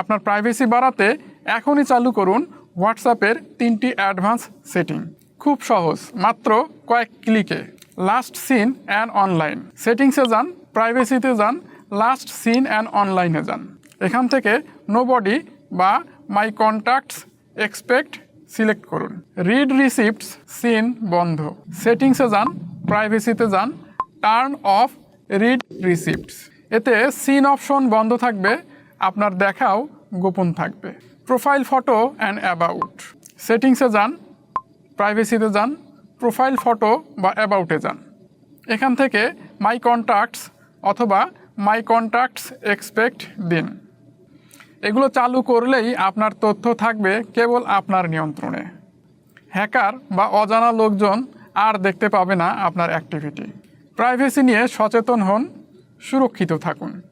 আপনার প্রাইভেসি বাড়াতে এখনই চালু করুন হোয়াটসঅ্যাপের তিনটি অ্যাডভান্স সেটিং খুব সহজ, মাত্র কয়েক ক্লিকে লাস্ট সিন অ্যান্ড অনলাইন সেটিংসে যান প্রাইভেসিতে যান লাস্ট সিন অ্যান্ড অনলাইনে যান। এখান থেকে নো বডি বা মাই কন্ট্যাক্টস এক্সপেক্ট সিলেক্ট করুন। রিড রিসিপ্টস সিন বন্ধ। সেটিংসে যান প্রাইভেসিতে যান টার্ন অফ রিড রিসিপ্টস এতে সিন অপশন বন্ধ থাকবে, আপনার দেখাও গোপন থাকবে। প্রোফাইল ফটো অ্যান্ড অ্যাবাউট সেটিংসে যান প্রাইভেসিতে যান প্রোফাইল ফটো বা অ্যাবাউটে যান। এখান থেকে মাই কন্ট্যাক্টস অথবা মাই কন্ট্যাক্টস এক্সপেক্ট দিন। এগুলো চালু করলেই আপনার তথ্য থাকবে কেবল আপনার নিয়ন্ত্রণে। হ্যাকার বা অজানা লোকজন আর দেখতে পাবে না আপনার অ্যাক্টিভিটি প্রাইভেসি নিয়ে সচেতন হন, সুরক্ষিত থাকুন।